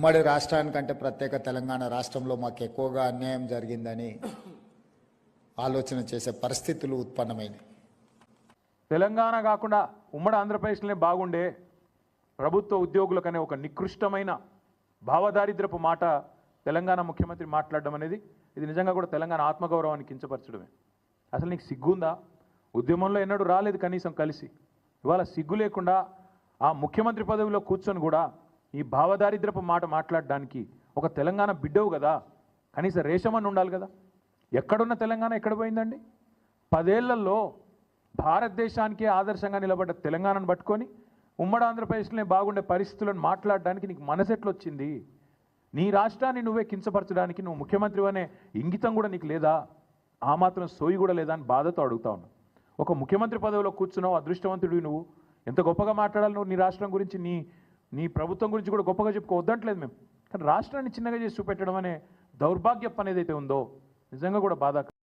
ఉమ్మడి రాష్ట్రానికంటే ప్రత్యేక తెలంగాణ రాష్ట్రంలో మాకు ఎక్కువగా అన్యాయం జరిగిందని ఆలోచన చేసే పరిస్థితులు ఉత్పన్నమైనవి తెలంగాణ కాకుండా ఉమ్మడి ఆంధ్రప్రదేశ్లోనే బాగుండే ప్రభుత్వ ఉద్యోగులకనే ఒక నికృష్టమైన భావదారిద్రపు మాట తెలంగాణ ముఖ్యమంత్రి మాట్లాడడం అనేది ఇది నిజంగా కూడా తెలంగాణ ఆత్మగౌరవాన్ని కించపరచడమే. అసలు నీకు సిగ్గుందా? ఉద్యమంలో ఎన్నడూ రాలేదు కనీసం కలిసి. ఇవాళ సిగ్గు లేకుండా ఆ ముఖ్యమంత్రి పదవిలో కూర్చొని కూడా ఈ భావదారిద్రపు మాట మాట్లాడడానికి ఒక తెలంగాణ బిడ్డవు కదా. కనీసం రేషమని ఉండాలి కదా. ఎక్కడున్న తెలంగాణ ఎక్కడ పోయిందండి? పదేళ్ళలో భారతదేశానికే ఆదర్శంగా నిలబడ్డ తెలంగాణను పట్టుకొని ఉమ్మడి ఆంధ్రప్రదేశ్లోనే బాగుండే పరిస్థితులను మాట్లాడడానికి నీకు మనసెట్లు వచ్చింది నీ రాష్ట్రాన్ని నువ్వే కించపరచడానికి నువ్వు ముఖ్యమంత్రి అనే ఇంగితం కూడా నీకు లేదా? ఆ మాత్రం సోయి కూడా లేదా అని బాధతో అడుగుతా ఉన్నా. ఒక ముఖ్యమంత్రి పదవిలో కూర్చున్నావు అదృష్టవంతుడివి నువ్వు. ఎంత గొప్పగా మాట్లాడాలి నువ్వు నీ రాష్ట్రం గురించి నీ నీ ప్రభుత్వం గురించి కూడా గొప్పగా చెప్పుకోవద్దంటలేదు మేము. కానీ రాష్ట్రాన్ని చిన్నగా చేసి చూపెట్టడం అనే దౌర్భాగ్యం అనేది అయితే ఉందో నిజంగా కూడా బాధ